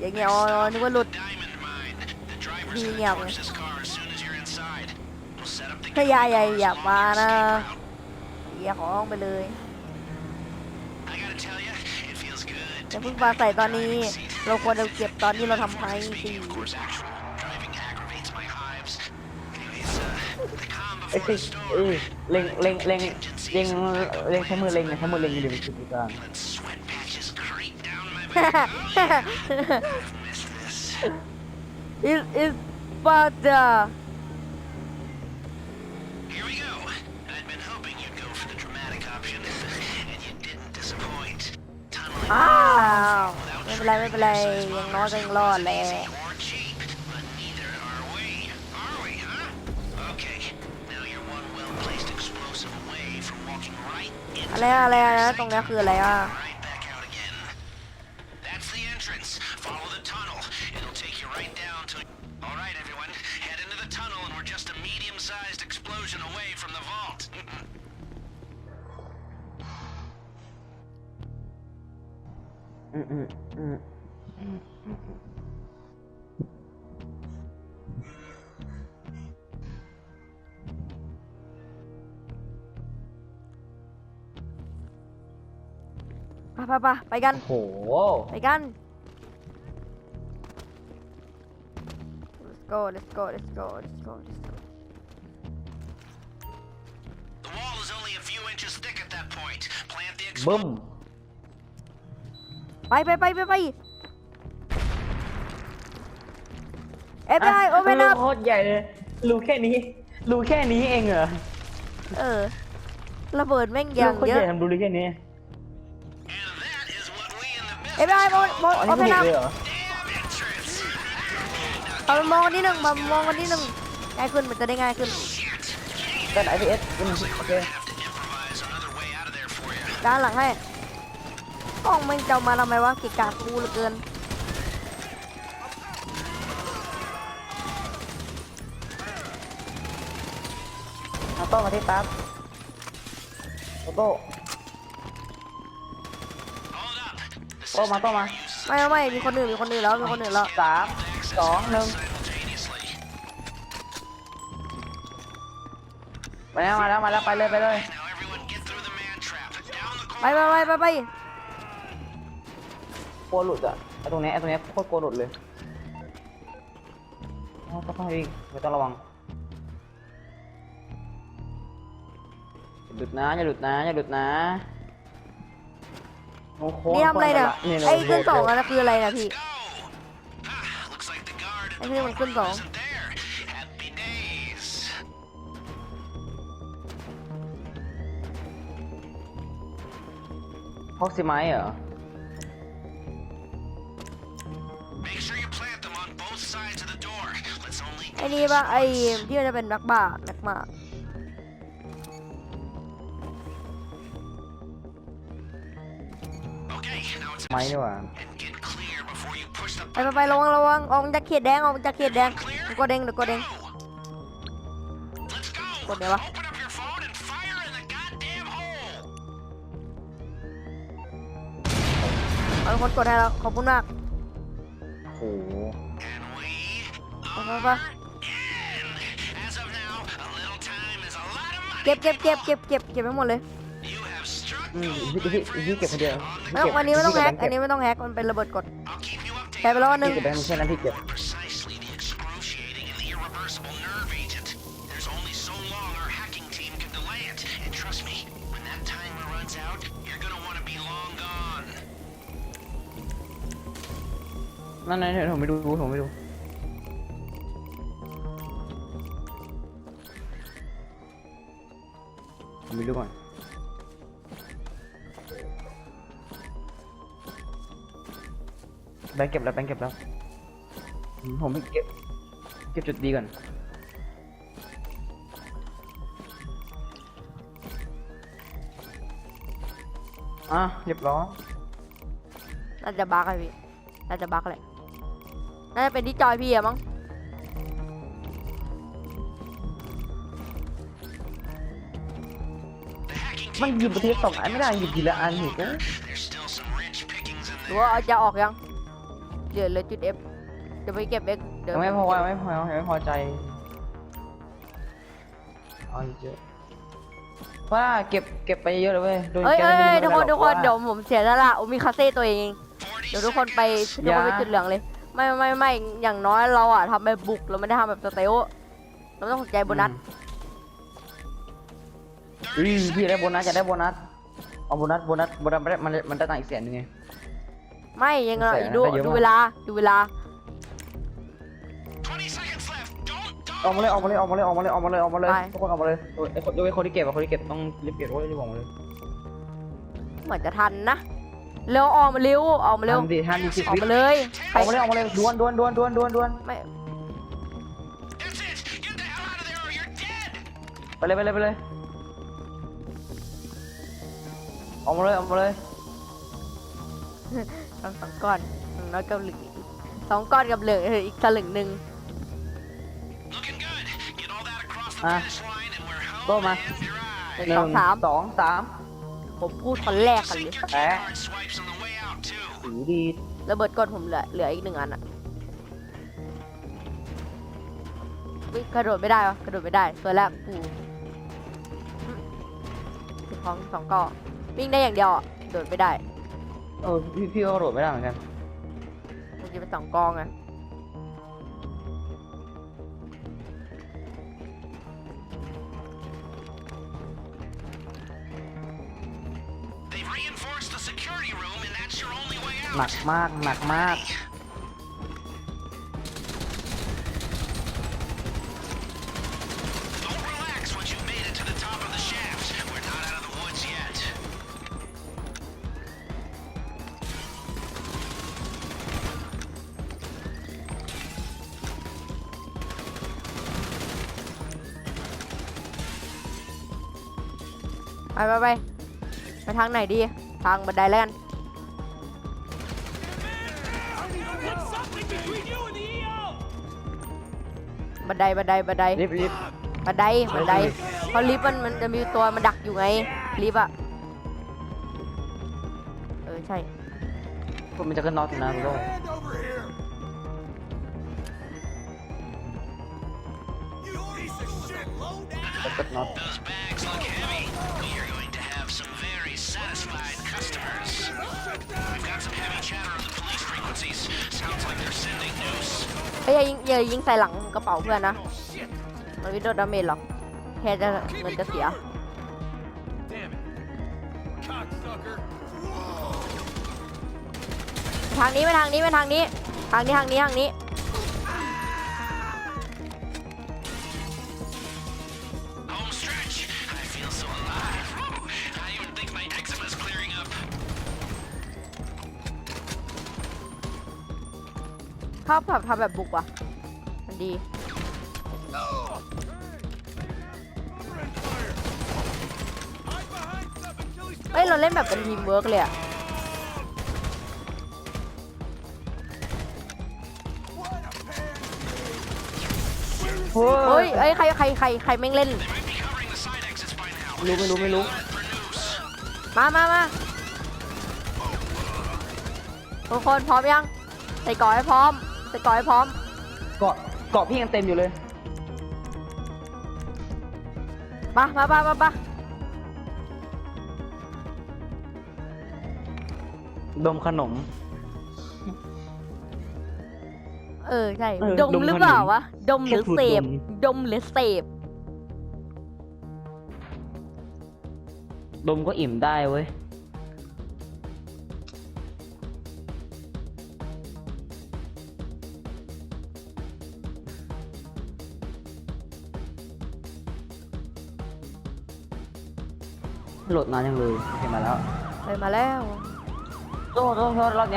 อย่างเงี้ยอ๋อนึกว่าหลุดดีเงียบเลยถ้ายใหญ่อย่ามานะอย่าขอห้องไปเลยจะเพิ่งมาใส่ตอนนี้ เราควรจะเก็บตอนที่เราทำไพ่สิไอ้ติเล็งเล็งเล็งเล็งเล็งใช้มือเล็งนะใช้มือเล็งอยู่ดีกว่า It is butter Here we go. I'd been hoping you'd go for the dramatic option, and you didn't disappoint. Tunneling อ้าวไม่เป็นไรไม่เป็นไรอย่างน้อยก็ยังรอดแหละ easy or cheap, but neither are we. Are we, huh? Okay. Now you're one well-placed explosive away from walking right into อะไ just a medium-sized explosion away from the vault. อืมอืมอืม ไปไปไปไปกัน โห ไปกัน go let's go let's go let's go let's go The wall is only a few inches thick at that point. Plant the บึ้ม explosion. ไปไปไปไปไปเอฟไอโอเ n นรู up โคตรใหญ่เลยรูแค่นี้ รูแค่นี้เองเหรอเออระเบิดแม่งอรูย่างโคตรเยใหญ่อะทำรูแค่นี้ And that is what we in the เอฟไอ business โอ call โออ๋อเนี่ n กู up เห็นเลยเหรอ damn entrance. เอามองกันที่หนึ่งมามองกันที่หนึ่งง่ายขึ้นมันจะได้ง่ายขึ้น Shit. กัน IPS อืมโอเค Have to improvise another way out of there for you. ด้านหลังให้ห้องแม่งจะเอามาทำไมวะเกิกาคูเหลือเกินเอาโต้มาที่ปั๊บโต้ Hold up. The โต้มาโต้มาไม่ไม่ไม่มีคนอื่นมีคนอื่นแล้วมีคนอื่นแล้วสาม สองหนึ่ง simultaneously. มาแล้วมาแล้วมาแล้วไปเลยไปเลย Now everyone get through the man trap. Down the ไป corridor. ไปไปไปไปกลัวหลุดอะไอตรงเนี้ยไอตรงเนี้ยโคตรกลัวหลุดเลยอ๋อต้องต้องวิ่งไม่ต้องระวังอย่าหลุดนะอย่าหลุดนะอย่าหลุดนะโอ้โหนี่ทำอะไรเนี่ยนี่ไอ้เลยขึ้นสองอันนั้นคืออะไรนะพี่ the guard in Anh the thấy mình vault ขึ้นสอง isn't there. Happy days. พอกซิไมเหรอ Make sure you plant them on both sides of the door. Let's only ไอ้นี่ปะไอ้ที่มันจะเป็นนักบ้านักมา Okay, now it's ไม้นี่หว่า ไปไปไประวังระวังออกมาจากเขตแดงออกมาจากเขตแดงเดี๋ยวกดเด้งเดี๋ยวกดเด้ง Let's go. Kod niya ba? Open up your phone and fire in the goddamn hole. เอาคนกดให้แล้วขอบคุณมากโห And we ไปไป are ไป in. As of now, a little time is a lot of money. เก็บเก็บเก็บเก็บเก็บเก็บให้หมดเลย You have struck อืม gold. อีพี่อีพี่เก็บคนเดียวไม่ต้องอันนี้ไม่ต้องแฮกอันนี้ไม่ต้องแฮกมันเป็นระเบิดกด I'll keep you ใช้ไป updated. แล้วอันหนึ่งพี่เก็บแบงค์แค่นั้นพี่เก็บ Precisely the excruciating and irreversible nerve agent. There's only so long our hacking team can delay it. And trust me, when that timer runs out, you're gonna want to be long gone. นั่นนั่นผมไม่ดูผมไม่ดู ผมไม่ดูก่อน แบงค์เก็บแล้วแบงค์เก็บแล้วอืมผมไม่เก็บเก็บจุดดีก่อนอะเรียบร้อยน่าจะบั๊กเลยพี่ น่าจะบั๊กแหละน่าจะเป็นที่จอยพี่อะมั้ง The hacking มัน team หยิบประเทศสองอันไม่ได้หยิบทีละอันอีกนะ There's still some rich pickings in หรือ there. ว่าเอาจะออกยัง ลือเหลือจุด F เดี๋ยวไปเก็บ X เดี๋ยวยังไม่พอผยังเก็บไม่พอยังไม่พอใจเอาอีกเยอะว่าเก็บเก็บไปเยอะเลยเว้ยโดนเอ้ยแกเอ้ยไม่เอ้ยได้ทุกคนหรอทุกคนว่าเดี๋ยวผมเสียสละโอมิคาเซ่ตัวเอง40เดี๋ยวทุกคนไปทุกอย่าคนไปจุดเหลืองเลย ไม่ไม่ไม่อย่างน้อยเราอะทำแบบบุกเราไม่ได้ทำแบบสเตลเราไม่ต้องสนใจโบนัสอืมพี่ได้โบนัสจะได้โบนัสเอาโบนัสโบนัสโบนัสมันได้มันได้มันได้ตังค์อีกแสนหนึงไง ไม่ยังไงแสนดูได้เยอะดูมากเวลาดูเวลา20 seconds left. Don't, don't. ออกมาเลยออกมาเลยออกมาเลยออกมาเลยออกมาเลยออกมาเลยทุกคนออกมาเลยโอ้ยไอ้คนโดยคนที่เก็บอะคนที่เก็บต้องรีบเก็บโอ้ยรีบออกมาเลยเหมือนจะทันนะเร็วออกมาเร็วออกมาเร็วทำดิห้ามีสิบออกวิมาเลยออกมาเลยออกมาเลยดวนดวนดวนดวนดวนดวนไม่ That's it. Get the hell out of there or you're dead. ไปเลยไปเลยไปเลยออกมาเลยออกมาเลย สองสองก้อนอย่างน้อยกับเหลืองสองก้อนกับเหลืองเอออีกสลึงหนึ่ง Looking good. Get all that across the Ah. finish line and we're home Toma. and dry. หนึ่งหนึ่สองงสามสองสามผมพูดคนแรกกันเลย Sync your Eh. keycard swipes on the way out too. สีดีระเบิดก้นผมเหลือเหลืออีกหนึ่งอันอะอุ๊ยกระโดดไม่ได้วะกระโดดไม่ได้ตัวแรกกูอืมถือของสองก้อวิ่งได้อย่างเดียวอะโดดไม่ได้ เออพี่พี่ก็กระโดดไม่ได้เหมือนกันมันจะเป็นสองกองไง They've reinforced the security room and that's your only way หนัก out. มากหนักมาก ไปไปไปไปทางไหนดี ทางบันไดแล้วกันบันไดบันไดบันไดรีบรีบบันไดบันไดไปดิเพราะลิฟต์มันมันจะมีตัวมันดักอยู่ไงลิฟต์อะเออใช่พวกมันจะขึ้นน็อตอยู่นะคุณโล down! จะกดน็อต Those bags look heavy. We are going to have some very satisfied customers. We've got some heavy chatter on the police frequencies. Sounds like they're sending news. เอ้ยอย่ายิงอย่ายิงใส่หลังกระเป๋าเพื่อนนะ มันไม่โดนดาเมจหรอก แค่จะเงินจะเสีย Damn it! Cocksucker! ทางนี้ไปทางนี้ไปทางนี้ ทางนี้ทางนี้ทางนี้ เข้าแบบทำแบบบุกว่ะ มันดี Open fire! Hide behind stuff until he's เอ้ย เราเล่นแบบเป็นทีมเวิร์กเลยอะ What a pansy! เฮ้ยเอ้ยใครใครใครใครแม่งเล่น They might be covering the side exits by now. ไม่รู้ไม่รู้ไม่รู้ For news. มามามาทุกคนพร้อมยัง ใส่ก่อให้พร้อม ใส่ก่อให้พร้อม เกาะเกาะพี่ยังเต็มอยู่เลย มามามามามาดมขนม เออใช่ เออดมดมหรือขนมเปล่าวะ ดมหรือแค่พูดเสพ ดม ดมหรือเสพ ดมก็อิ่มได้เว้ย โหลดนานยังเลยเห็นมาแล้วเลยมาแล้ว โทษโทษโทษรอบเนี้ย